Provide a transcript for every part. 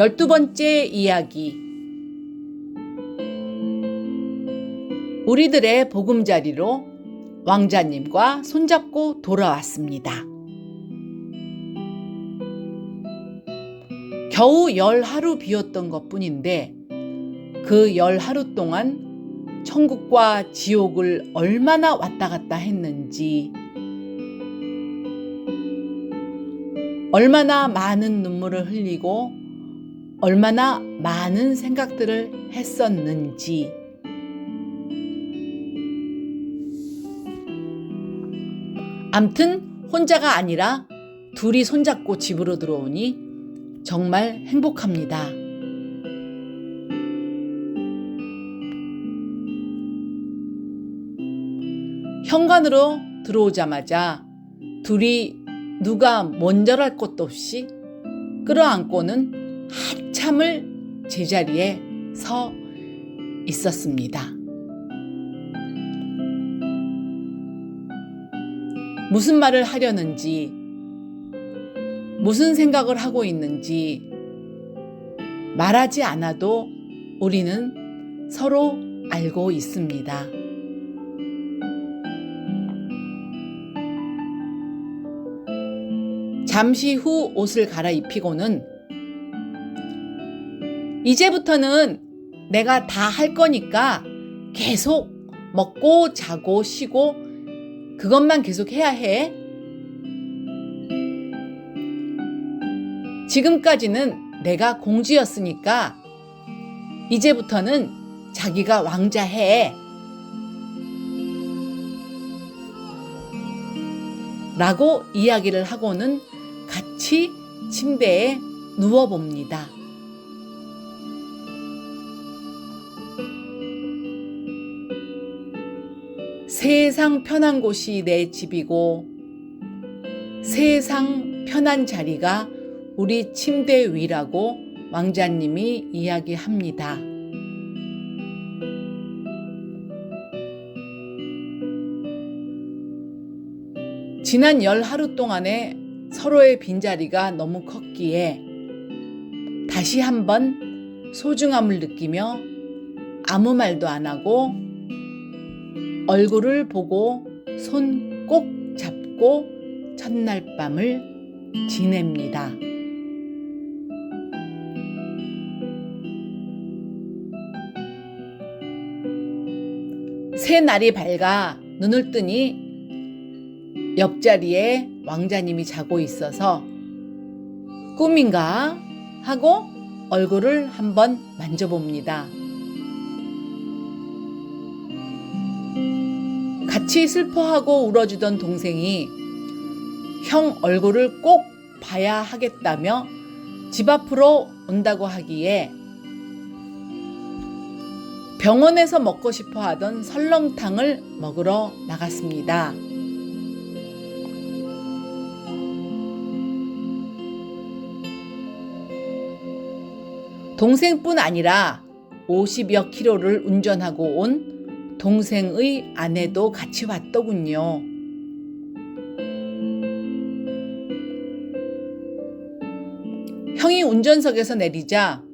열두 번째 이야기. 우리들의 보금자리로 왕자님과 손잡고 돌아왔습니다. 겨우 열 하루 비었던 것 뿐인데 그 열 하루 동안 천국과 지옥을 얼마나 왔다 갔다 했는지 얼마나 많은 눈물을 흘리고 얼마나 많은 생각들을 했었는지 암튼 혼자가 아니라 둘이 손잡고 집으로 들어오니 정말 행복합니다. 현관으로 들어오자마자 둘이 누가 먼저랄 것도 없이 끌어안고는 한참을 제자리에 서 있었습니다. 무슨 말을 하려는지, 무슨 생각을 하고 있는지 말하지 않아도 우리는 서로 알고 있습니다. 잠시 후 옷을 갈아입히고는 이제부터는 내가 다 할 거니까 계속 먹고 자고 쉬고 그것만 계속 해야 해. 지금까지는 내가 공주였으니까 이제부터는 자기가 왕자 해. 라고 이야기를 하고는 같이 침대에 누워봅니다. 세상 편한 곳이 내 집이고 세상 편한 자리가 우리 침대 위라고 왕자님이 이야기합니다. 지난 열 하루 동안에 서로의 빈자리가 너무 컸기에 다시 한번 소중함을 느끼며 아무 말도 안 하고 얼굴을 보고 손 꼭 잡고 첫날 밤을 지냅니다. 새 날이 밝아 눈을 뜨니 옆자리에 왕자님이 자고 있어서 꿈인가 하고 얼굴을 한번 만져봅니다. 같이 슬퍼하고 울어주던 동생이 형 얼굴을 꼭 봐야 하겠다며 집 앞으로 온다고 하기에 병원에서 먹고 싶어 하던 설렁탕을 먹으러 나갔습니다. 동생뿐 아니라 50여 킬로를 운전하고 온 동생의 아내도 같이 왔더군요. 형이 운전석에서 내리자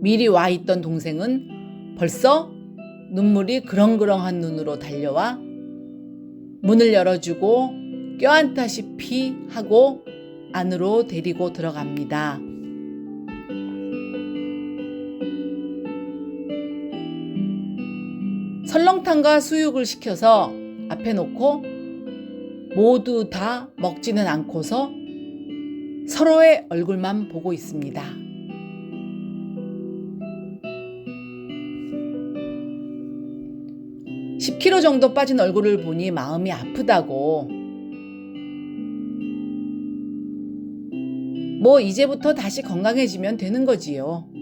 미리 와 있던 동생은 벌써 눈물이 그렁그렁한 눈으로 달려와 문을 열어주고 껴안다시피 하고 안으로 데리고 들어갑니다. 설렁탕과 수육을 시켜서 앞에 놓고 모두 다 먹지는 않고서 서로의 얼굴만 보고 있습니다. (10kg) 정도 빠진 얼굴을 보니 마음이 아프다고 뭐 이제부터 다시 건강해지면 되는 거지요.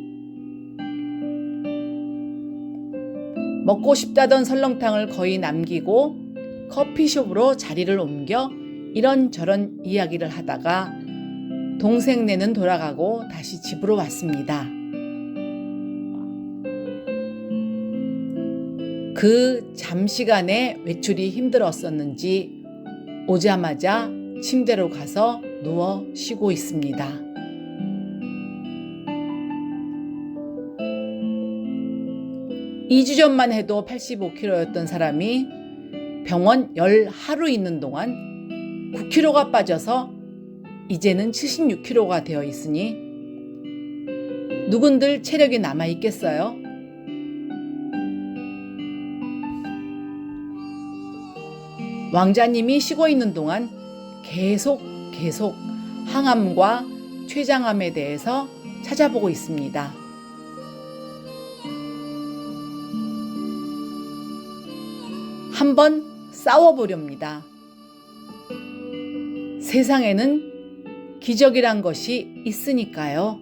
먹고 싶다던 설렁탕을 거의 남기고 커피숍으로 자리를 옮겨 이런저런 이야기를 하다가 동생네는 돌아가고 다시 집으로 왔습니다. 그 잠시간의 외출이 힘들었었는지 오자마자 침대로 가서 누워 쉬고 있습니다. 2주 전만 해도 85kg였던 사람이 병원 열 하루 있는 동안 9kg가 빠져서 이제는 76kg가 되어 있으니 누군들 체력이 남아 있겠어요? 왕자님이 쉬고 있는 동안 계속 계속 항암과 췌장암에 대해서 찾아보고 있습니다. 한번 싸워보렵니다. 세상에는 기적이란 것이 있으니까요.